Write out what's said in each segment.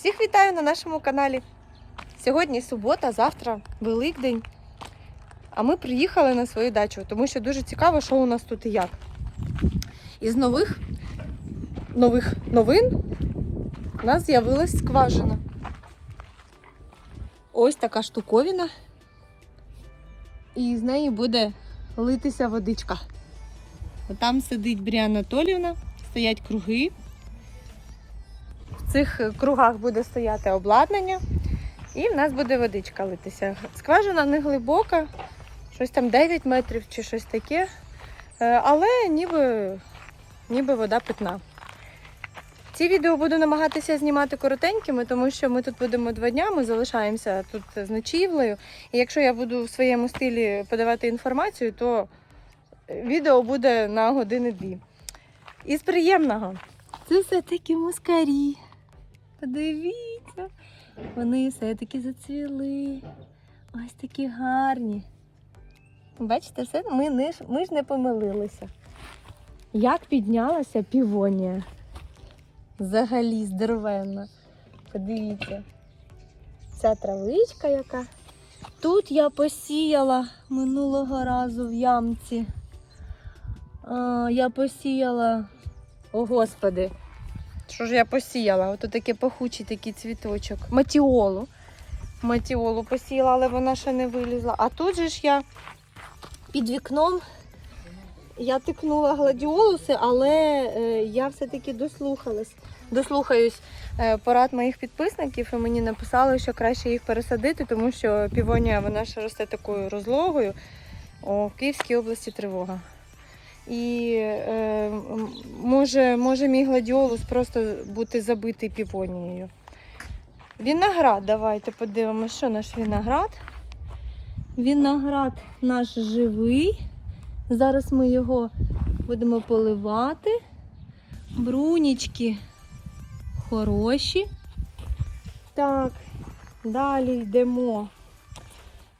Всіх вітаю на нашому каналі. Сьогодні субота, завтра Великдень. А ми приїхали на свою дачу, тому що дуже цікаво, що у нас тут і як. Із нових, нових новин у нас з'явилась скважина. Ось така штуковина. І з неї буде литися водичка. Там сидить Брія Анатоліївна, стоять круги. Цих кругах буде стояти обладнання, і в нас буде водичка литися. Скважина не глибока, щось там 9 метрів чи щось таке, Е, але ніби, ніби вода питна. Ці відео буду намагатися знімати коротенькими, тому що ми тут будемо два дня, ми залишаємося тут з ночівлею. І якщо я буду в своєму стилі подавати інформацію, то відео буде на години-дві. Із приємного. Це все-таки мускарі. Подивіться. Вони все-таки зацвіли. Ось такі гарні. Бачите, все, ми, не, ми ж не помилилися. Як піднялася півонія. Взагалі здоровенна. Подивіться. Ця травичка яка. Тут я посіяла минулого разу в ямці. А, я посіяла. О, господи. Що ж я посіяла? Ото таке пахучий такий цвіточок. Матіолу. Матіолу посіяла, але вона ще не вилізла. А тут же ж я під вікном я тикнула гладіолуси, але е, я все-таки дослухалась. Дослухаюсь е, порад моїх підписників, і мені написали, що краще їх пересадити, тому що півонія вона ще росте такою розлогою. О, в Київській області тривога. І е, може, може мій гладіолус просто бути забитий півонією. Віноград, давайте подивимося, що наш виноград. Виноград наш живий. Зараз ми його будемо поливати. Брунічки хороші. Так, далі йдемо.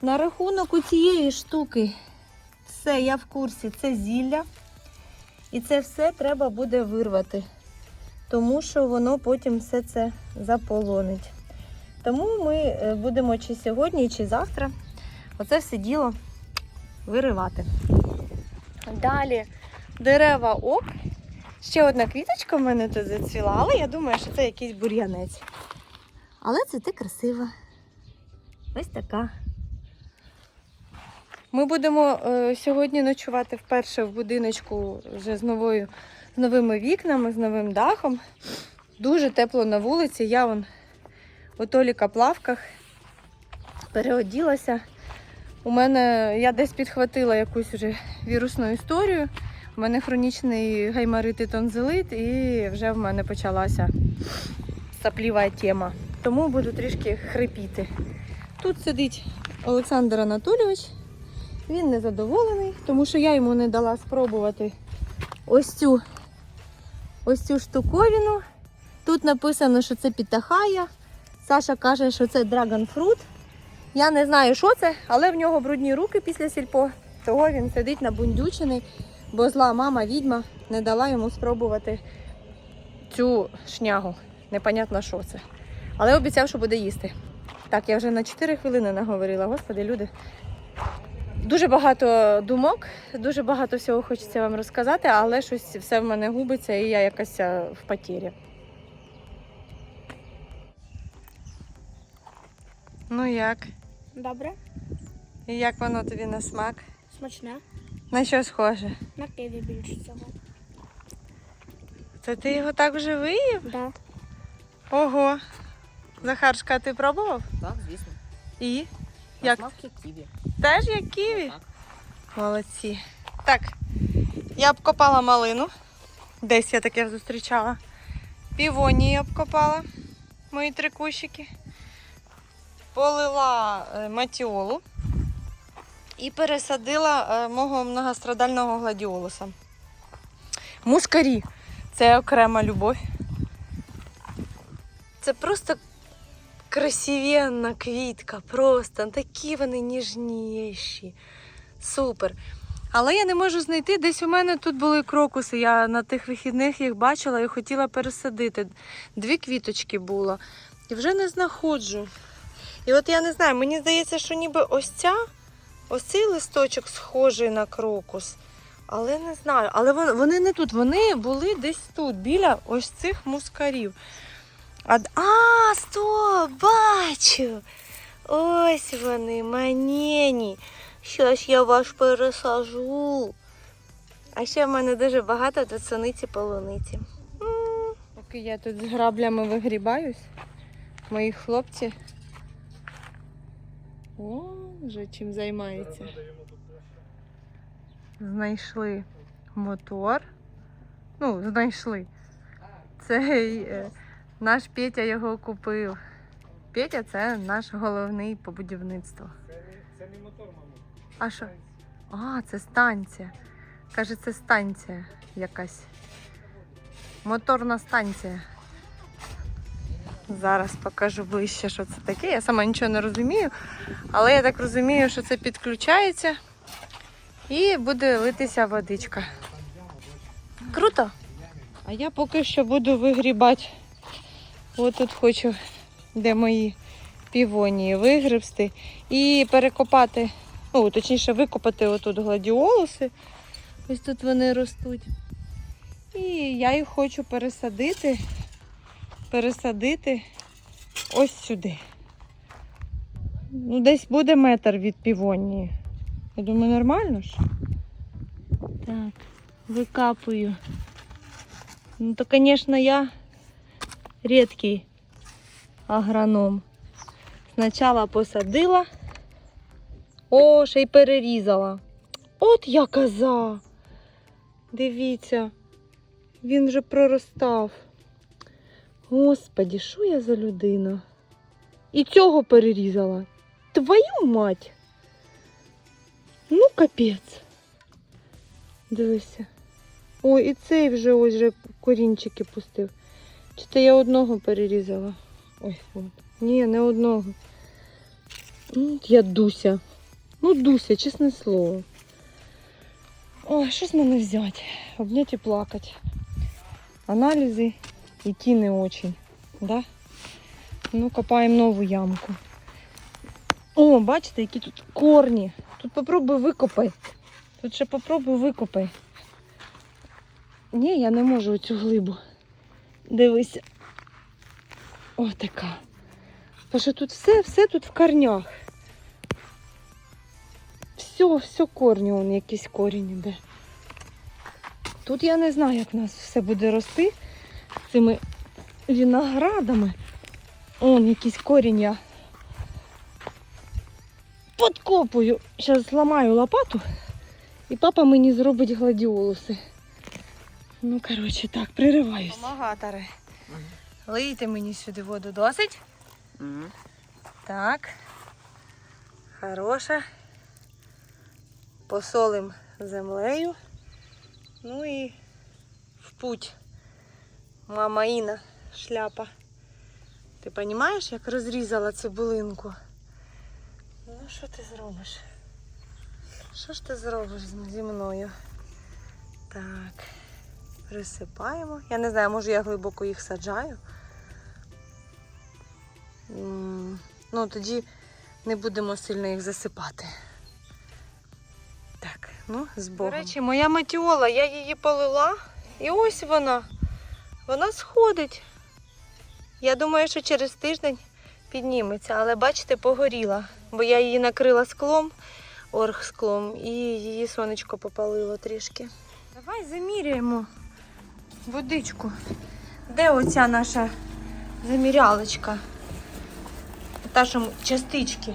На рахунок у цієї штуки все, я в курсі, це зілля. І це все треба буде вирвати, тому що воно потім все це заполонить. Тому ми е, будемо чи сьогодні, чи завтра оце все діло виривати. Далі дерева ок. Ще одна квіточка в мене тут зацвіла, але я думаю, що це якийсь бур'янець. Але це ти красива. Ось така. Ми будемо е, сьогодні ночувати вперше в будиночку вже з новою, з новими вікнами, з новим дахом. Дуже тепло на вулиці. Я вон у Толіка плавках переоділася. У мене я десь підхватила якусь вже вірусну історію. У мене хронічний гаймарит і тонзилит, і вже в мене почалася сапліва тема. Тому буду трішки хрипіти. Тут сидить Олександр Анатолійович. Він незадоволений, тому що я йому не дала спробувати ось цю, ось цю штуковину. Тут написано, що це пітахая. Саша каже, що це драгонфрут. Я не знаю, що це, але в нього брудні руки після сільпо. Того він сидить на набундючений, бо зла мама відьма не дала йому спробувати цю шнягу. Непонятно, що це. Але обіцяв, що буде їсти. Так, я вже на 4 хвилини наговорила. Господи, люди. Дуже багато думок, дуже багато всього хочеться вам розказати, але щось все в мене губиться і я якась е, в потірі. Ну як? Добре, І як воно тобі на смак? смачне. На що схоже? На киві більше цього. Це ти його так вже виїв? Да. Ого. Захаршка, ти пробував? Так, звісно. І? Як? смак ківі. Теж як ківі? Так. Молодці. Так, я обкопала малину. Десь я таке зустрічала. Півонії обкопала. Мої три кущики. Полила е, матіолу. І пересадила е, мого многострадального гладіолуса. Мускарі. Це окрема любов. Це просто красивенна квітка. Просто такі вони ніжніші. Супер. Але я не можу знайти. Десь у мене тут були крокуси. Я на тих вихідних їх бачила і хотіла пересадити. Дві квіточки було. І вже не знаходжу. І от я не знаю, мені здається, що ніби ось ця, ось цей листочок схожий на крокус. Але не знаю. Але вони не тут, вони були десь тут, біля ось цих мускарів. А, а стоп, бачу. Ось вони, манені. Щось я ваш пересажу. А ще в мене дуже багато суниці полуниці. Поки я тут з граблями вигрібаюсь, мої хлопці. О, вже чим займаються. Знайшли мотор. Ну, знайшли. Цей е, наш Петя його купив. Петя це наш головний по будівництву. Це не мотор, мамо. А що? А, це станція. Каже, це станція якась. Моторна станція. Зараз покажу ближче, що це таке. Я сама нічого не розумію, але я так розумію, що це підключається і буде литися водичка. Круто! А я поки що буду вигрібати. Ось тут хочу, де мої півонії вигребсти і перекопати ну, точніше, викопати отут гладіолуси. Ось тут вони ростуть. І я їх хочу пересадити, пересадити ось сюди. Ну, десь буде метр від півонії. Я думаю, нормально ж? Так, викапую. Ну, то, звісно, я рідкий агроном. Спочатку посадила. О, ще й перерізала. От я коза. Дивіться, він вже проростав. Господі, що я за людина? І цього перерізала. Твою мать. Ну, капець. Дивися. Ой, і цей вже ось вже корінчики пустив. Чи то я одного перерізала? Ой, от. Ні, не одного. Ну, Я Дуся. Ну, Дуся, чесне слово. Ой, що з мене взяти? Обняти і плакати. Аналізи і не очень. Да? Ну, копаємо нову ямку. О, бачите, які тут корні. Тут попробуй викопай. Тут ще попробуй викопай. Ні, я не можу цю глибу. Дивися. О, така. Бо що тут все, все тут в корнях. Все, все корні, вон якийсь корінь іде. Тут я не знаю, як у нас все буде рости цими виноградами. Он якийсь корінь я подкопую. Зараз зламаю лопату і папа мені зробить гладіолуси. Ну, коротше, так, пририваюсь. Помагатори. Лийте мені сюди воду досить. Так. Хороша. Посолим землею. Ну і в путь. Мама Іна, шляпа. Ти розумієш, як розрізала цибулинку? Ну, що ти зробиш? Що ж ти зробиш зі мною? Так. Присипаємо. Я не знаю, може я глибоко їх саджаю. Ну, тоді не будемо сильно їх засипати. Так, ну, з Богом. До речі, моя матіола, я її полила, і ось вона. Вона сходить. Я думаю, що через тиждень підніметься, але бачите, погоріла, бо я її накрила склом, оргсклом, і її сонечко попалило трішки. Давай заміряємо водичку. Де оця наша замірялочка? Та що частички.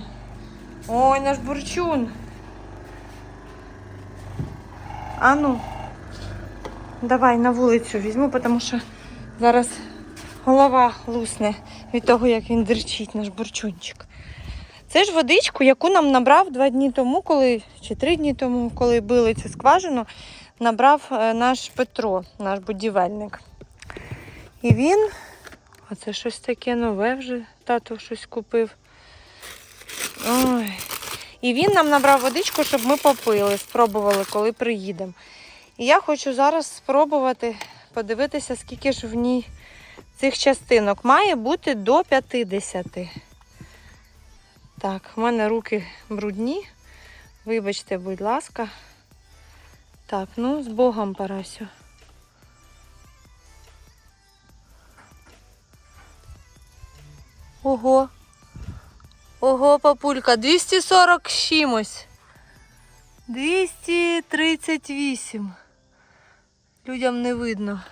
Ой, наш бурчун. А ну, давай на вулицю візьму, тому що зараз голова лусне від того, як він дерчить, наш бурчунчик. Це ж водичку, яку нам набрав два дні тому, коли, чи три дні тому, коли били цю скважину, набрав е, наш Петро, наш будівельник. І він, оце щось таке нове вже, тато щось купив. Ой. І він нам набрав водичку, щоб ми попили, спробували, коли приїдемо. І я хочу зараз спробувати подивитися, скільки ж в ній цих частинок. Має бути до 50. Так, в мене руки брудні. Вибачте, будь ласка. Так, ну, з Богом, Парасю. Ого. Ого, папулька, 240 з чимось. 238. Людям не видно.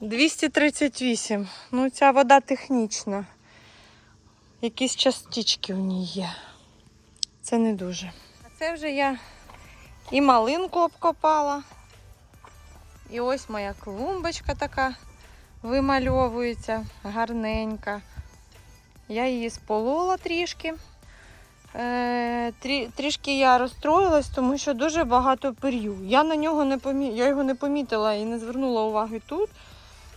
238. Ну, ця вода технічна. Якісь частички в ній є. Це не дуже. А це вже я і малинку обкопала. І ось моя клумбочка така вимальовується, гарненька. Я її сполола трішки. Е, трі, трішки я розстроїлась, тому що дуже багато пир'ю. Я на нього не помі... я його не помітила і не звернула уваги тут.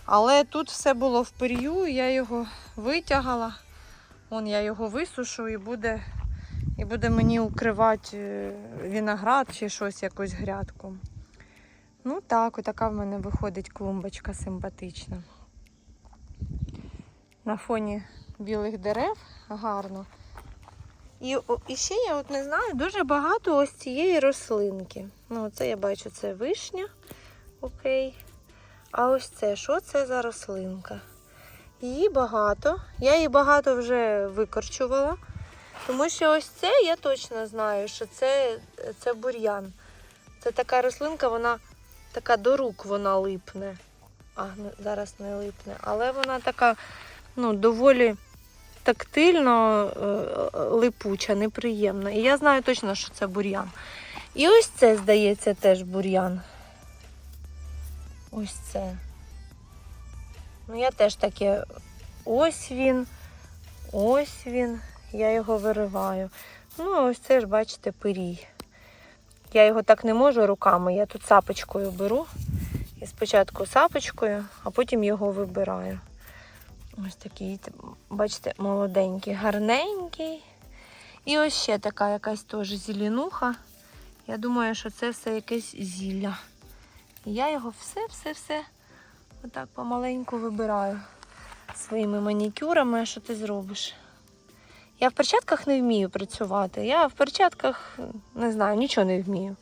Але тут все було в пир'ю, я його витягала. Вон я його висушу і буде, і буде мені укривати е, виноград чи щось, якусь грядку. Ну так, отака в мене виходить клумбочка симпатична. На фоні білих дерев гарно. І, і ще я от не знаю, дуже багато ось цієї рослинки. Ну, це я бачу, це вишня. Окей. А ось це, що це за рослинка? Її багато. Я її багато вже викорчувала. Тому що ось це я точно знаю, що це, це бур'ян. Це така рослинка, вона така до рук вона липне. А, зараз не липне. Але вона така, ну, доволі тактильно е, липуча, неприємна. І я знаю точно, що це бур'ян. І ось це, здається, теж бур'ян. Ось це. Ну, я теж таке. Ось він, ось він. Я його вириваю. Ну, ось це ж, бачите, пирій. Я його так не можу руками, я тут сапочкою беру. І спочатку сапочкою, а потім його вибираю. Ось такий, бачите, молоденький, гарненький. І ось ще така якась теж зеленуха. Я думаю, що це все якесь зілля. І я його все-все-все отак помаленьку вибираю своїми манікюрами. А що ти зробиш? Я в перчатках не вмію працювати. Я в перчатках не знаю, нічого не вмію.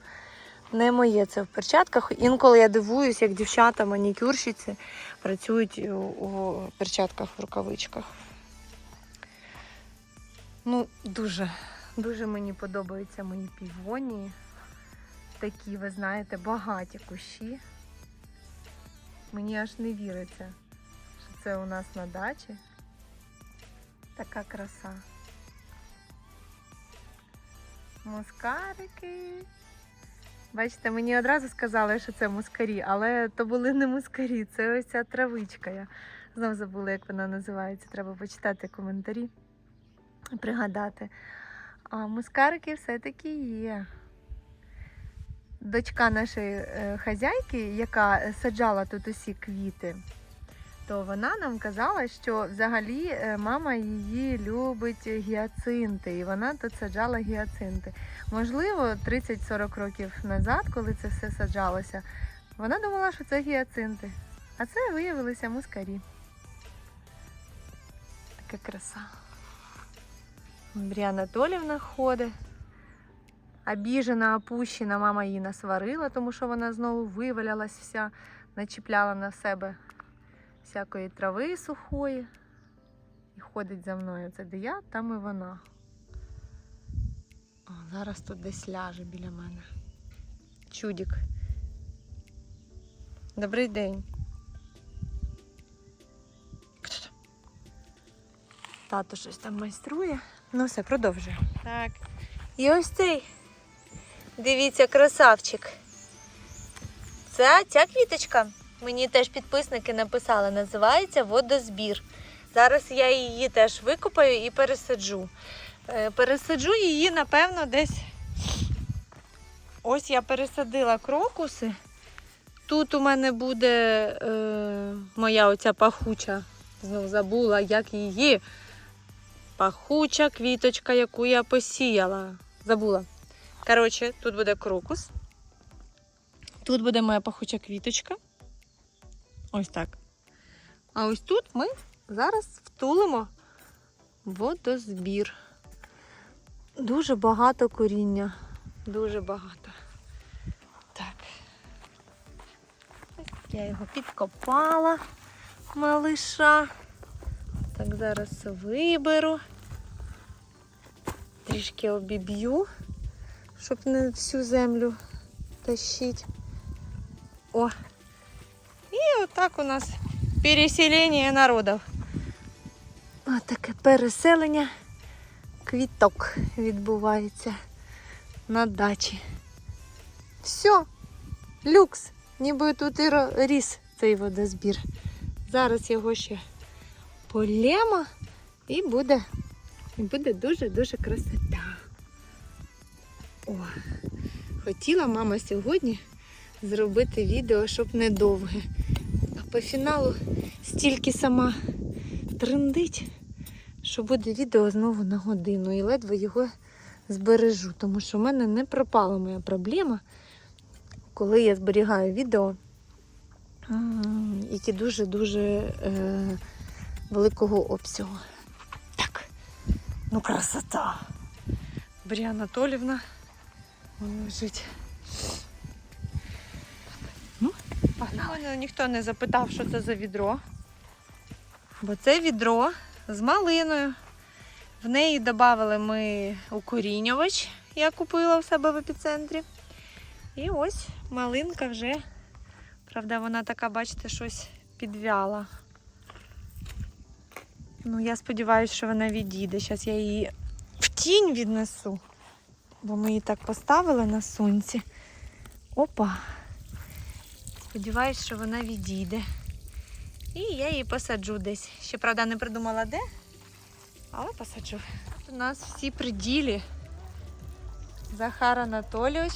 Не моє це в перчатках. Інколи я дивуюсь, як дівчата, манікюрщиці працюють у, перчатках в рукавичках. Ну, дуже, дуже мені подобаються мої півонії. Такі, ви знаєте, багаті кущі. Мені аж не віриться, що це у нас на дачі. Така краса. Мускарики. Бачите, мені одразу сказали, що це мускарі, але то були не мускарі, це ось ця травичка. Я знов забула, як вона називається. Треба почитати коментарі пригадати. А мускарики все-таки є. Дочка нашої е, хазяйки, яка саджала тут усі квіти, то вона нам казала, що взагалі е, мама її любить гіацинти, і вона тут саджала гіацинти. Можливо, 30-40 років назад, коли це все саджалося, вона думала, що це гіацинти. А це виявилися мускарі. Така краса. Брія Анатолівна ходить. Обіжена, опущена, мама її насварила, тому що вона знову вивалялась вся, начіпляла на себе всякої трави сухої. І ходить за мною. Це де я, там і вона. О, зараз тут десь ляже біля мене. Чудік. Добрий день. Тато щось там майструє. Ну все, продовжує. Так. І ось цей. Дивіться, красавчик. Це ця квіточка. Мені теж підписники написали, називається водозбір. Зараз я її теж викопаю і пересаджу. Е, Пересаджу її, напевно, десь. Ось я пересадила крокуси. Тут у мене буде е, моя оця пахуча. Знов забула, як її. Пахуча квіточка, яку я посіяла. Забула. Коротше, тут буде крокус. Тут буде моя пахуча квіточка. Ось так. А ось тут ми зараз втулимо водозбір. Дуже багато коріння. Дуже багато. Так. Я його підкопала, малиша. Так, зараз виберу. Трішки обіб'ю, щоб не всю землю тащити. О! І отак у нас переселення народів. Ось таке переселення квіток відбувається на дачі. Все, люкс. Ніби тут і ріс цей водозбір. Зараз його ще полємо і буде, і буде дуже-дуже красота. О, хотіла мама сьогодні зробити відео, щоб недовге. А по фіналу стільки сама трендить, що буде відео знову на годину і ледве його збережу, тому що в мене не пропала моя проблема, коли я зберігаю відео, які дуже-дуже е, великого обсягу. Так, ну красота. Брія Анатолівна лежить. Погнали. Мене ніхто не запитав, що це за відро. Бо це відро з малиною. В неї додали ми укорінювач, я купила в себе в епіцентрі. І ось малинка вже, правда, вона така, бачите, щось підвяла. Ну, я сподіваюся, що вона відійде. Зараз я її в тінь віднесу, бо ми її так поставили на сонці. Опа. Сподіваюсь, що вона відійде. І я її посаджу десь. Ще, правда, не придумала де, але посаджу. Тут У нас всі при ділі. Захар Анатолійович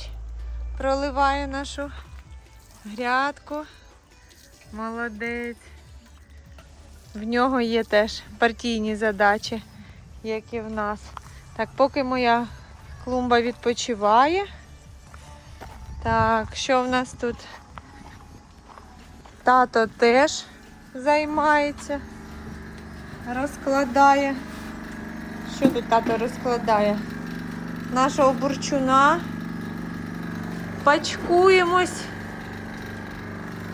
проливає нашу грядку. Молодець. В нього є теж партійні задачі, як і в нас. Так, поки моя клумба відпочиває. Так, що в нас тут? Тато теж займається, розкладає. Що тут тато розкладає? Нашого бурчуна. Пачкуємось.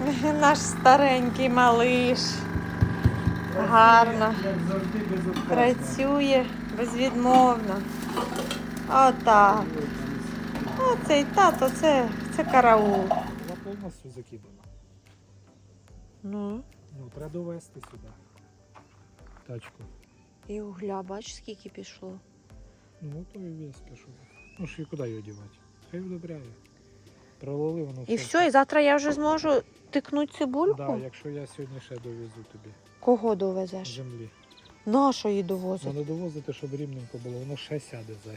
Наш старенький малиш. Гарно. Працює безвідмовно. Отак. Оцей тато, це, це караул. Повністю закидана. Ну, Ну, треба довести сюди. Тачку. і угля, бач, скільки пішло. Ну, то і весь пішов. Ну ж і куди його дівати? Хай вдобряє. Пролили воно І все, і завтра я вже зможу тикнути цибульку? Да, якщо я сьогодні ще довезу тобі Кого довезеш? землі. Нащо її довозити? Воно довозити, щоб рівненько було, воно ще сяде зай.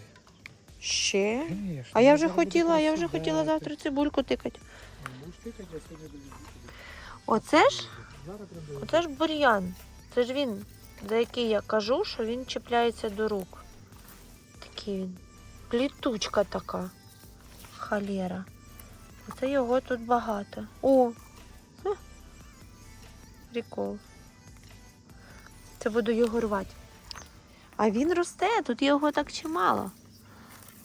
Ще? Конечно, А я ну, вже хотіла, я вже хотіла завтра цибульку тикати. ти- Будеш тикати, я сьогодні довезу. Оце ж? Оце ж бур'ян. Це ж він, за який я кажу, що він чіпляється до рук. Такий він. Плітучка така. Халера. Оце його тут багато. О! Прикол. Це буду його рвати. А він росте, тут його так чимало.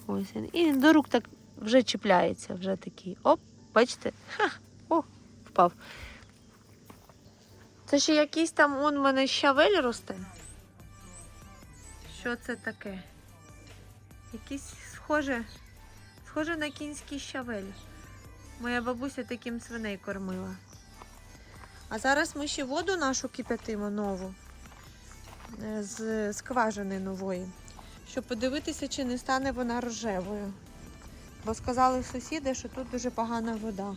Ось він. І він до рук так вже чіпляється, вже такий. Оп, бачите? Ха! О, впав. Це ще якийсь там в мене щавель росте. Що це таке? Якийсь схоже, схоже на кінський щавель. Моя бабуся таким свиней кормила. А зараз ми ще воду нашу кип'ятимо нову е, з скважини нової, щоб подивитися, чи не стане вона рожевою. Бо сказали сусіди, що тут дуже погана вода.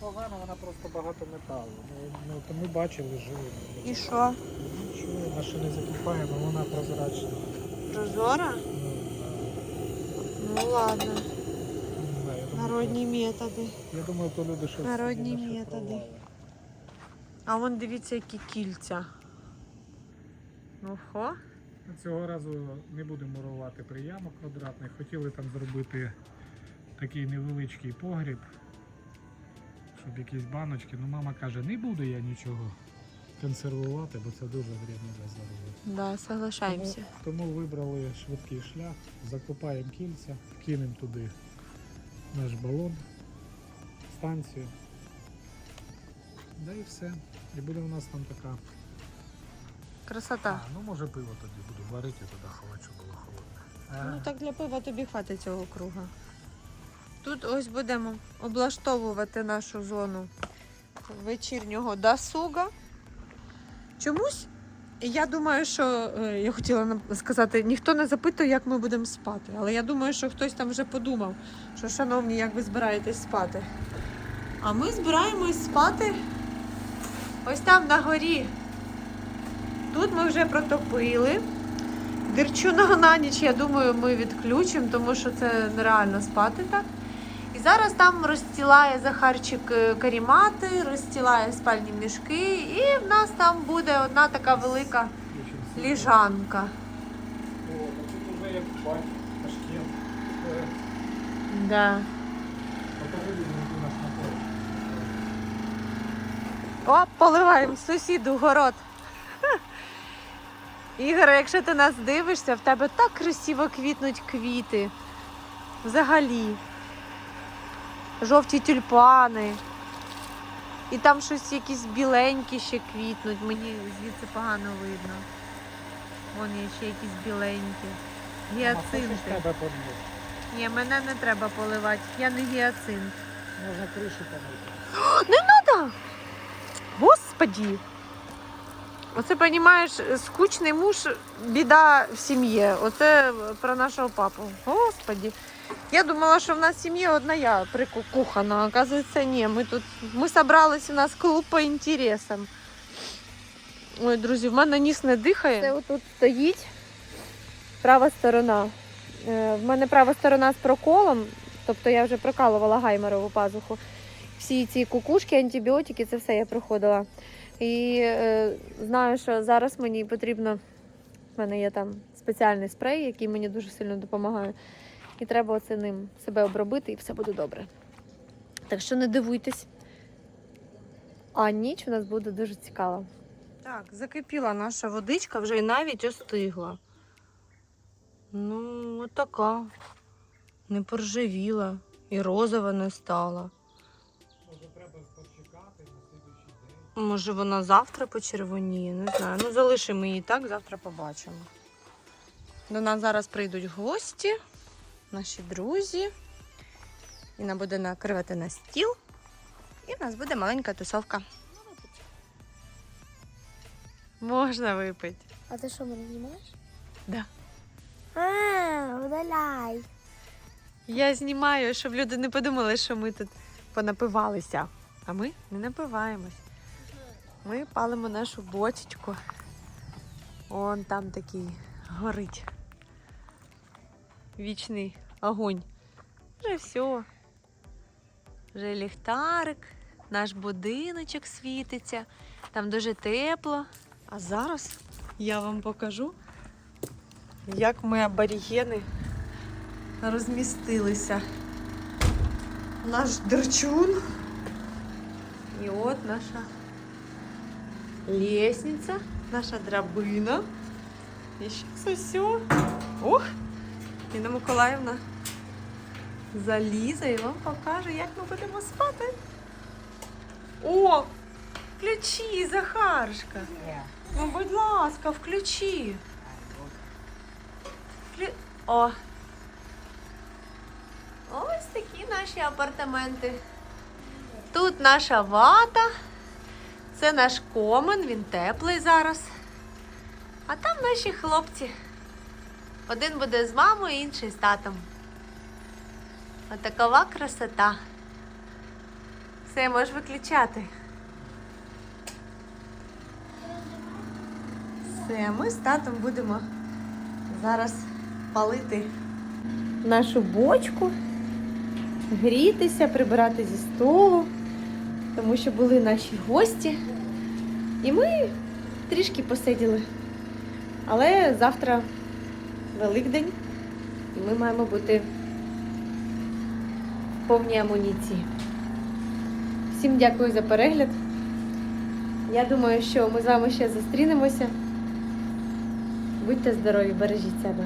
Вона не вона просто багато металу. Ну, ну, то ми бачили, жили. І що? Нічого, вона ще не закипає, але вона прозрачна. Прозора? Ну, Ну ладно. Не знаю, я думаю, Народні методи. Я думаю, то люди щось Народні собі методи. А вон дивіться, які кільця. Ну хо. Цього разу не будемо мурувати приямок квадратних. Хотіли там зробити такий невеличкий погріб, щоб якісь баночки. Ну, мама каже, не буду я нічого консервувати, бо це дуже вредно для здоров'я. Да, соглашаємося. Тому, тому вибрали швидкий шлях, закопаємо кільця, кинемо туди наш балон, станцію. Да і все. І буде у нас там така. Красота. А, ну може пиво тоді буду варити, туди ховати, щоб було холодне. Ну так для пива тобі хватить цього круга. Тут ось будемо облаштовувати нашу зону вечірнього досуга. Чомусь я думаю, що е, я хотіла сказати, ніхто не запитує, як ми будемо спати. Але я думаю, що хтось там вже подумав, що, шановні, як ви збираєтесь спати. А ми збираємось спати ось там на горі. Тут ми вже протопили. Дирчуна на ніч, я думаю, ми відключимо, тому що це нереально спати так. І зараз там розстілає Захарчик е, карімати, розстілає спальні мішки, і в нас там буде одна така велика ліжанка. О, тут вже як бать, Ташкент. Да. О, поливаємо сусіду город. Ігоре, якщо ти нас дивишся, в тебе так красиво квітнуть квіти. Взагалі. Жовті тюльпани. І там щось якісь біленькі ще квітнуть. Мені звідси погано видно. Вон є ще якісь біленькі. Гіацинти. Ні, мене не треба поливати. Я не гіацинт. Можна кришу помити. Господи! Оце, розумієш, скучний муж, біда в сім'ї. Оце про нашого папу. Господи. Я думала, що в нас в сім'ї одна я прикукухана. А оказується, ні. Ми тут ми зібралися, у нас клуб по інтересам. Ой, друзі, в мене ніс не дихає. Це отут стоїть права сторона. Е, В мене права сторона з проколом, тобто я вже прокалувала гаймерову пазуху. Всі ці кукушки, антибіотики, це все я проходила. І е, знаю, що зараз мені потрібно. в мене є там спеціальний спрей, який мені дуже сильно допомагає. І треба оце ним себе обробити, і все буде добре. Так що не дивуйтесь. А ніч у нас буде дуже цікава. Так, закипіла наша водичка, вже і навіть остигла. Ну, отака. Не поржавіла і розова не стала. Може треба почекати на слідуючий день. Може, вона завтра почервоніє, не знаю. Ну, залишимо її так, завтра побачимо. До нас зараз прийдуть гості, наші друзі. Інна буде накривати на стіл. І в нас буде маленька тусовка. Можна випити. А ти що, мене знімаєш? Да. А, удаляй. Я знімаю, щоб люди не подумали, що ми тут понапивалися. А ми не напиваємось. Ми палимо нашу бочечку. Он там такий горить. Вічний огонь. Вже все. Вже ліхтарик, наш будиночок світиться. Там дуже тепло. А зараз я вам покажу, як ми аборігени розмістилися. Наш дерчун. І от наша лестниця, наша драбина. І зараз усе. Ох! Інна Миколаївна залізе і вам покаже, як ми будемо спати. О! Включи, Захарушка. Ну, будь ласка, включи. Вклю... О, Ось такі наші апартаменти. Тут наша вата. Це наш комен, він теплий зараз. А там наші хлопці. Один буде з мамою, інший з татом. Отакова красота. Все, можеш виключати. Все, ми з татом будемо зараз палити нашу бочку, грітися, прибирати зі столу, тому що були наші гості. І ми трішки посиділи. Але завтра Великдень, і ми маємо бути в повній амуніції. Всім дякую за перегляд. Я думаю, що ми з вами ще зустрінемося. Будьте здорові, бережіть себе.